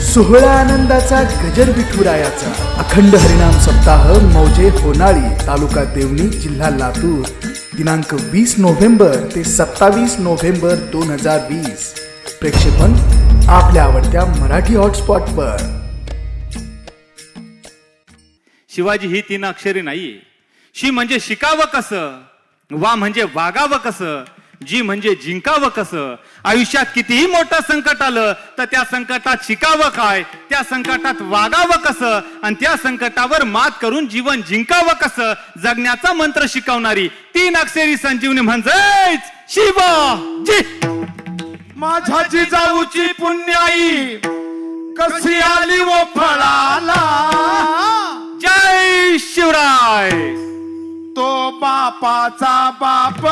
सोहळा आनंदाचा गजर विठुरायाचा. अखंड हरिनाम सप्ताह मौजे होनाळी तालुका देवणी जिल्हा लातूर. दिनांक वीस नोव्हेंबर ते सत्तावीस नोव्हेंबर दोन हजार वीस. प्रेक्षेपण आपल्या आवडत्या मराठी हॉटस्पॉटवर. शिवाजी ही तीन अक्षरी नाही शी म्हणजे शिकावं कसं? वा म्हणजे वागावं कसं? जी म्हणजे जिंकावं कसं? आयुष्यात कितीही मोठं संकट आलं तर त्या संकटात शिकावं काय? त्या संकटात वागावं कसं? आणि त्या संकटावर मात करून जीवन जिंकावं कसं? जगण्याचा मंत्र शिकवणारी तीन अक्षरी संजीवनी म्हणजेच शिवा! जी! माझ्या जिजाऊची पुण्याई कशी आली व फळाला? जय शिवराय! तो बापाचा बाप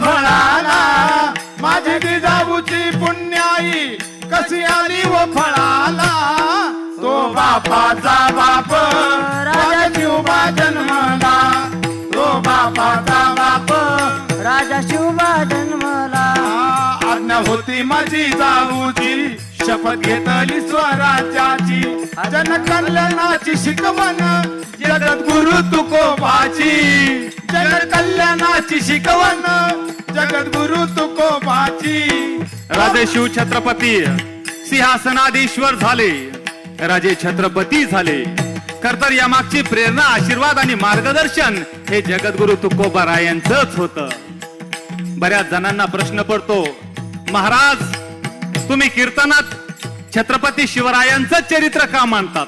फळाला. माझी जिजाऊची पुण्याई कशी आली व फळाला? तो बापाचा बाप राजा शिवबा जन्मला. तो बापाचा बाप राजा शिवबा जन्मला. आज्ञा होती माझी जाऊची शपथ घेतली स्वराज्याची. जन कल्याणाची शिकवण जगत गुरु तुकोबाची. जन कल्याणाची शिकवण जगत गुरु तुकोबाची. राजे शिव छत्रपती सिंहासनाधीश्वर झाले. राजे छत्रपती झाले. खर तर या मागची प्रेरणा आशीर्वाद आणि मार्गदर्शन हे जगद्गुरु तुकोबा रायांचंच होत. बऱ्याच जणांना प्रश्न पडतो महाराज तुम्ही कीर्तनात छत्रपती शिवरायांचं चरित्र का मानतात?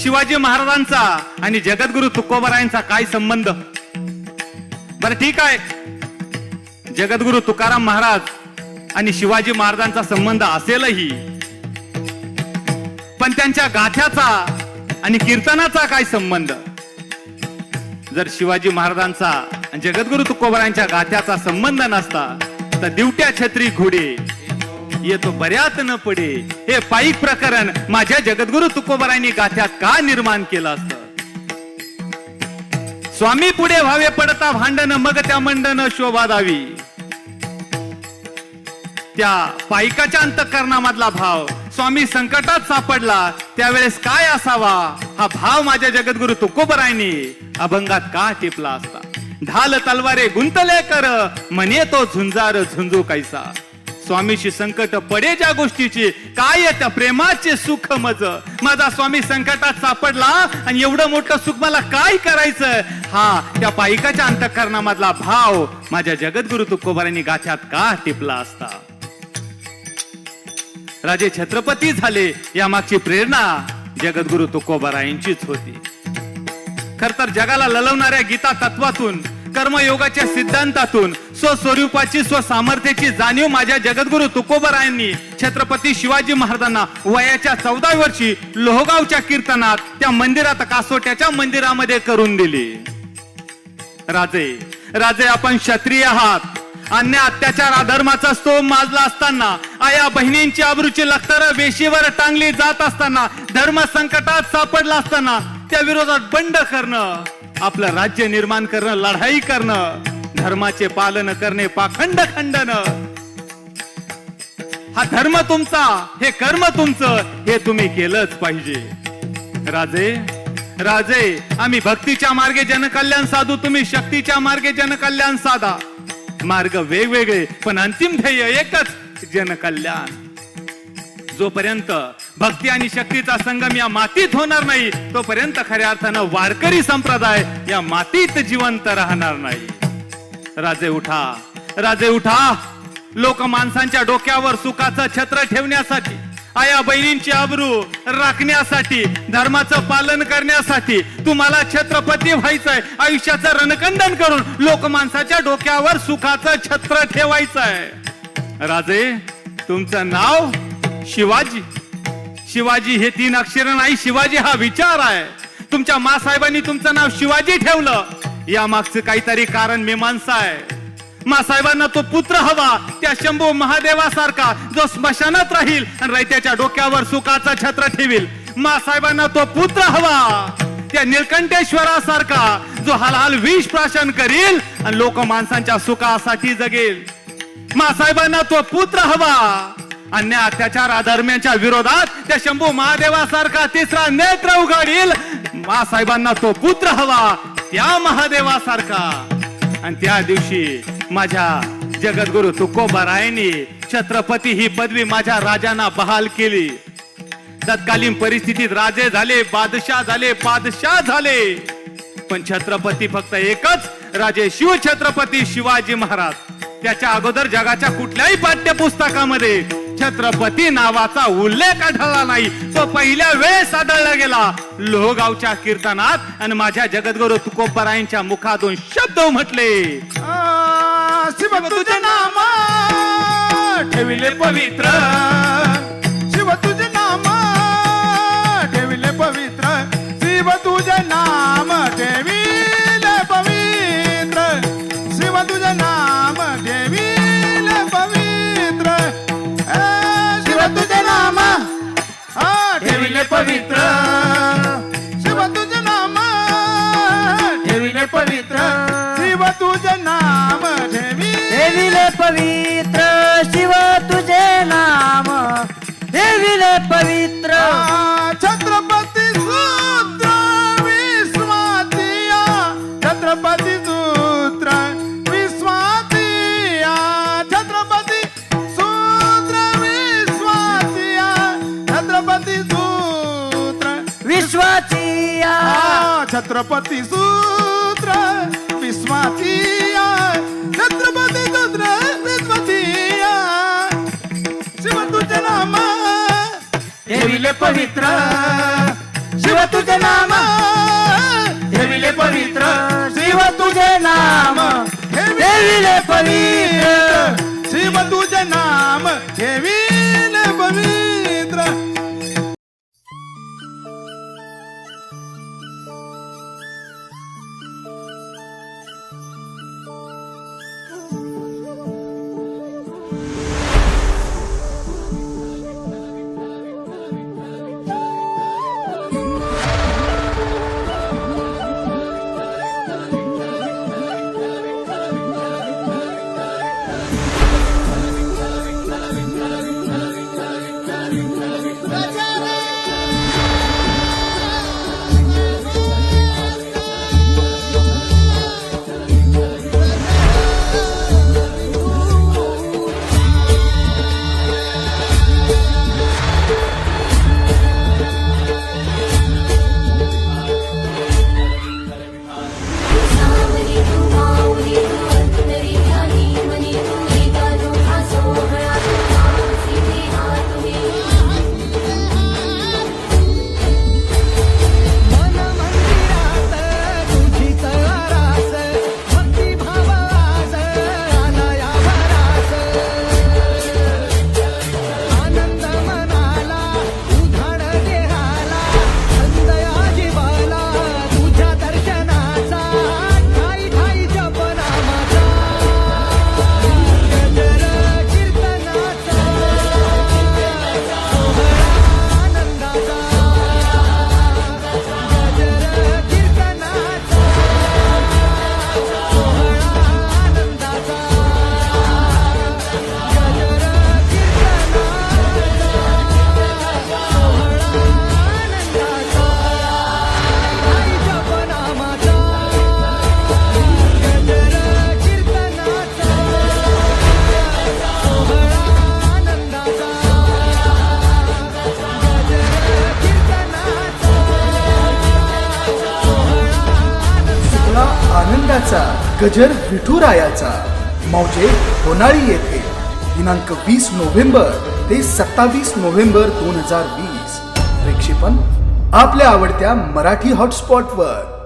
शिवाजी महाराजांचा आणि जगद्गुरु तुकोबरायांचा काय संबंध? बरं ठीक आहे. जगद्गुरु तुकाराम महाराज आणि शिवाजी महाराजांचा संबंध असेलही. पण त्यांच्या गाथ्याचा आणि कीर्तनाचा काय संबंध? जर शिवाजी महाराजांचा आणि जगद्गुरु तुकोबरायांच्या गाथ्याचा संबंध नसता तर दिवट्या छत्री घोडे येतो बऱ्यात न पडे. हे पायिक प्रकरण माझ्या जगद्गुरु तुकोबरायांनी गाथ्यात का निर्माण केलं असत? स्वामी पुढे व्हावे पडता भांडण मग त्या मंडन शोभा दावी. त्या पायिकाच्या अंतकरणामधला भाव स्वामी संकटात सापडला त्यावेळेस काय असावा? हा भाव माझ्या जगद्गुरु तुकोबरायनी अभंगात का टिपला असता? ढाल तलवारे गुंतले कर म्हणे तो झुंजार झुंजू कैसा? स्वामीशी संकट पडे ज्या गोष्टीची काय त्या प्रेमाचे सुख मज माझा स्वामी संकटात सापडला आणि एवढं मोठं सुख मला काय करायचं हा त्या पायिकाच्या अंतकरणामधला भाव माझ्या जगद्गुरु तुकोबारांनी गाथ्यात का टिपला असता? राजे छत्रपती झाले या मागची प्रेरणा जगद्गुरु तुकोबारायांचीच होती. खर तर जगाला ललवणाऱ्या गीता तत्वातून कर्मयोगाच्या सिद्धांतातून स्वस्वरूपाची स्वसामर्थ्याची जाणीव माझ्या जगद्गुरु तुकोबरायांनी छत्रपती शिवाजी महाराजांना वयाच्या चौदा वर्षी लोहगावच्या कीर्तनात त्या मंदिरात कासोट्याच्या मंदिरामध्ये करून दिली. राजे राजे आपण क्षत्रिय आहात. अन्य अत्याचार अधर्माचा स्तोम माजला असताना आया बहिणींची आबरूची लखतर वेशीवर टांगली जात असताना धर्म संकटात सापडला असताना त्या विरोधात बंड करणं आपलं राज्य निर्माण करणं लढाई करणं धर्माचे पालन करणे पाखंड खंडन. हा धर्म तुमचा हे कर्म तुमचं हे तुम्ही केलंच पाहिजे. राजे राजे आम्ही भक्तीच्या मार्गे जनकल्याण साधू तुम्ही शक्तीच्या मार्गे जनकल्याण साधा. मार्ग वेगवेगळे पण अंतिम ध्येय एकच जनकल्याण. जोपर्यंत भक्ती आणि शक्तीचा संगम या मातीत होणार नाही. तोपर्यंत खऱ्या अर्थानं वारकरी संप्रदाय या मातीत जिवंत राहणार नाही. राजे उठा राजे उठा. लोक माणसांच्या डोक्यावर सुखाचं छत्र ठेवण्यासाठी आया बहिणींची आबरू राखण्यासाठी धर्माचं पालन करण्यासाठी तुम्हाला छत्रपती व्हायचंय. आयुष्याचं रणकंदन करून लोक माणसाच्या डोक्यावर सुखाचं छत्र ठेवायचंय. राजे तुमचं नाव शिवाजी. शिवाजी हे तीन अक्षर नाही शिवाजी हा विचार आहे. तुमच्या मासाहेबांनी तुमचं नाव शिवाजी ठेवलं. या मागचं काहीतरी कारण मीमांसा आहे. मासाहेबांना तो पुत्र हवा त्या शंभू महादेवासारखा जो स्मशानात राहील आणि रैत्याच्या डोक्यावर सुखाचा छत्र ठेवील. मासाहेबांना तो पुत्र हवा. त्या निळकंठेश्वरासारखा जो हलाल विष प्राशन करील आणि लोक माणसांच्या सुखासाठी जगेल. मासाहेबांना तो पुत्र हवा. अन्य अत्याचार अधर्म्यांच्या विरोधात त्या शंभू महादेवासारखा तिसरा नेत्र उघडील मासाहेबांना तो पुत्र हवा त्या महादेवासारखा. आणि त्या दिवशी माझ्या जगद्गुरु तुकोबारायांनी छत्रपती ही पदवी माझ्या राजांना बहाल केली. तत्कालीन परिस्थितीत राजे झाले बादशाह झाले बादशाह झाले. पण छत्रपती फक्त एकच राजे शिव छत्रपती शिवाजी महाराज. त्याच्या अगोदर जगाच्या कुठल्याही पाठ्यपुस्तकामध्ये छत्रपती नावाचा उल्लेख आढळला नाही. तो पहिल्या वेळेस आढळला गेला. लोहगावच्या कीर्तनात आणि माझ्या जगद्गुरु तुकोबरायांच्या मुखातून शब्द म्हटले. शिव तुझे नाम ठेविले पवित्र. शिव तुझे तुझे नाम ठेवी. देविले पवित्र शिव तुझे नाम. देविले पवित्र. छत्रपती सूत्र विश्वातिया. छत्रपती सूत्र विश्वातिया. छत्रपती सूत्र विश्वातिया. छत्रपती सूत्र विश्वाचिया छत्रपती सूत्र विश्वातिया पवित्र. शिव तुझे नाम ठेविले पवित्र. शिव तुझे नाम ठेविले पवित्र. आनंदाचा गजर विठुरायाचा. मौजे होनाळी येथे. दिनांक वीस नोव्हेंबर ते सत्तावीस नोव्हेंबर दोन हजार वीस. प्रेक्षेपण आपल्या आवडत्या मराठी हॉटस्पॉटवर